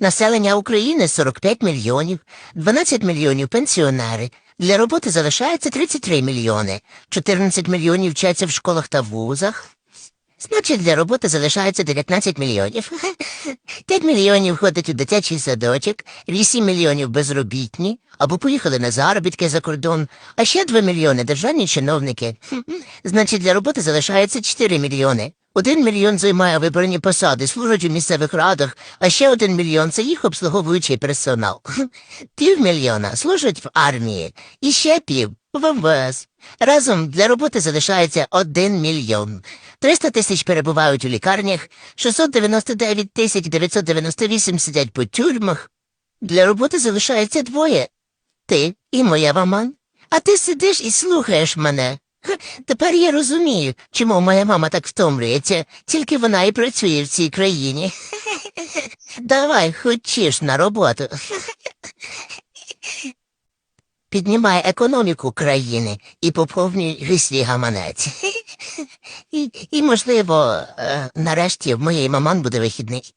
Населення України 45 мільйонів, 12 мільйонів пенсіонери. Для роботи залишається 33 мільйони, 14 мільйонів вчаться в школах та вузах. Значить, для роботи залишається 19 мільйонів. 5 мільйонів ходить у дитячий садочок, 8 мільйонів безробітні, або поїхали на заробітки за кордон, а ще 2 мільйони державні чиновники. Значить, для роботи залишається 4 мільйони. Один мільйон займає вибрані посади, служать у місцевих радах, а ще один мільйон це їх обслуговуючий персонал. Півмільйона служать в армії, і ще пів в МВС. Разом для роботи залишається один мільйон. 300 тисяч перебувають у лікарнях, 699 тисяч 998 сидять по тюрмах. Для роботи залишається двоє. Ти і моя мама. А ти сидиш і слухаєш мене. Тепер я розумію, чому моя мама так втомлюється, тільки вона і працює в цій країні. Давай, хочеш на роботу. Піднімай економіку країни і поповнюй свій гаманець. І, і можливо, е, нарешті в моєї маман буде вихідний.